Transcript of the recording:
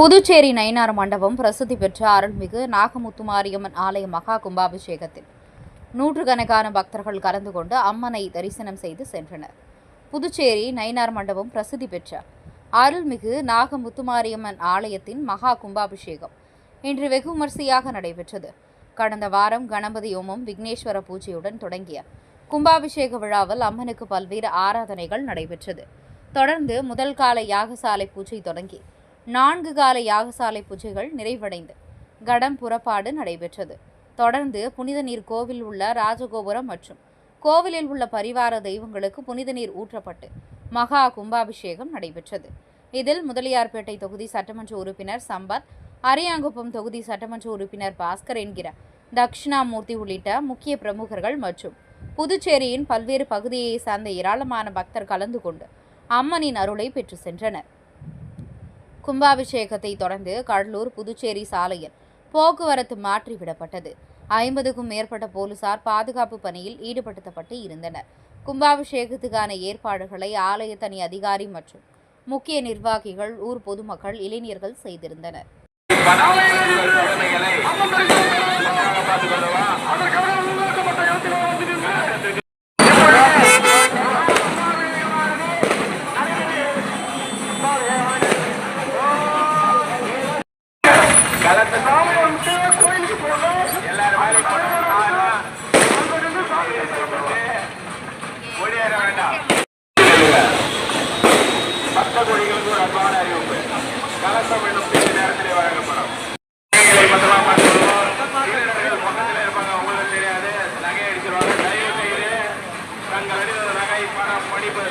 புதுச்சேரி நயினார் மண்டபம் பிரசித்தி பெற்ற அருள்மிகு நாகமுத்துமாரியம்மன் ஆலய மகா கும்பாபிஷேகத்தில் நூற்றுக்கணக்கான பக்தர்கள் கலந்து கொண்டு அம்மனை தரிசனம் செய்து சென்றனர். புதுச்சேரி நயினார் மண்டபம் பிரசித்தி பெற்ற அருள்மிகு நாகமுத்துமாரியம்மன் ஆலயத்தின் மகா கும்பாபிஷேகம் இன்று வெகு விமர்சையாக நடைபெற்றது. கடந்த வாரம் கணபதி ஓமம் விக்னேஸ்வர பூஜையுடன் தொடங்கிய கும்பாபிஷேக விழாவில் அம்மனுக்கு பல்வேறு ஆராதனைகள் நடைபெற்றது. தொடர்ந்து முதல் கால யாகசாலை பூஜை தொடங்கி நான்கு கால யாகசாலை பூஜைகள் நிறைவடைந்து கடம் புறப்பாடு நடைபெற்றது. தொடர்ந்து புனித நீர் கோவில் உள்ள ராஜகோபுரம் மற்றும் கோவிலில் உள்ள பரிவார தெய்வங்களுக்கு புனித நீர் ஊற்றப்பட்டு மகா கும்பாபிஷேகம் நடைபெற்றது. இதில் முதலியார்பேட்டை தொகுதி சட்டமன்ற உறுப்பினர் சம்பத் அரியாங்குப்பம் தொகுதி சட்டமன்ற உறுப்பினர் பாஸ்கர் என்கிற தக்ஷிணாமூர்த்தி உள்ளிட்ட முக்கிய பிரமுகர்கள் மற்றும் புதுச்சேரியின் பல்வேறு பகுதியை சார்ந்த ஏராளமான பக்தர் கலந்து கொண்டு அம்மனின் அருளை பெற்று சென்றனர். கும்பாபிஷேகத்தை தொடர்ந்து கடலூர் புதுச்சேரி சாலையில் போக்குவரத்து மாற்றிவிடப்பட்டது. ஐம்பதுக்கும் மேற்பட்ட போலீசார் பாதுகாப்பு பணியில் ஈடுபடுத்தப்பட்டு இருந்தனர். கும்பாபிஷேகத்துக்கான ஏற்பாடுகளை ஆலய தனி அதிகாரி மற்றும் முக்கிய நிர்வாகிகள் ஊர் பொதுமக்கள் இளைஞர்கள் செய்திருந்தனர். வெளியேற வேண்டாம். பக்த கோடிகளுக்கு ஒரு அன்பான அறிவிப்பு கலசம் என்னும் நேரத்திலே வழங்கப்படும் பத்திரமா இருப்பாங்க உங்களுக்கு தெரியாது நகை அடிச்சிருவாங்க தயவு செய்து தங்கள் அடித்த நகை பணம் மடிப்பு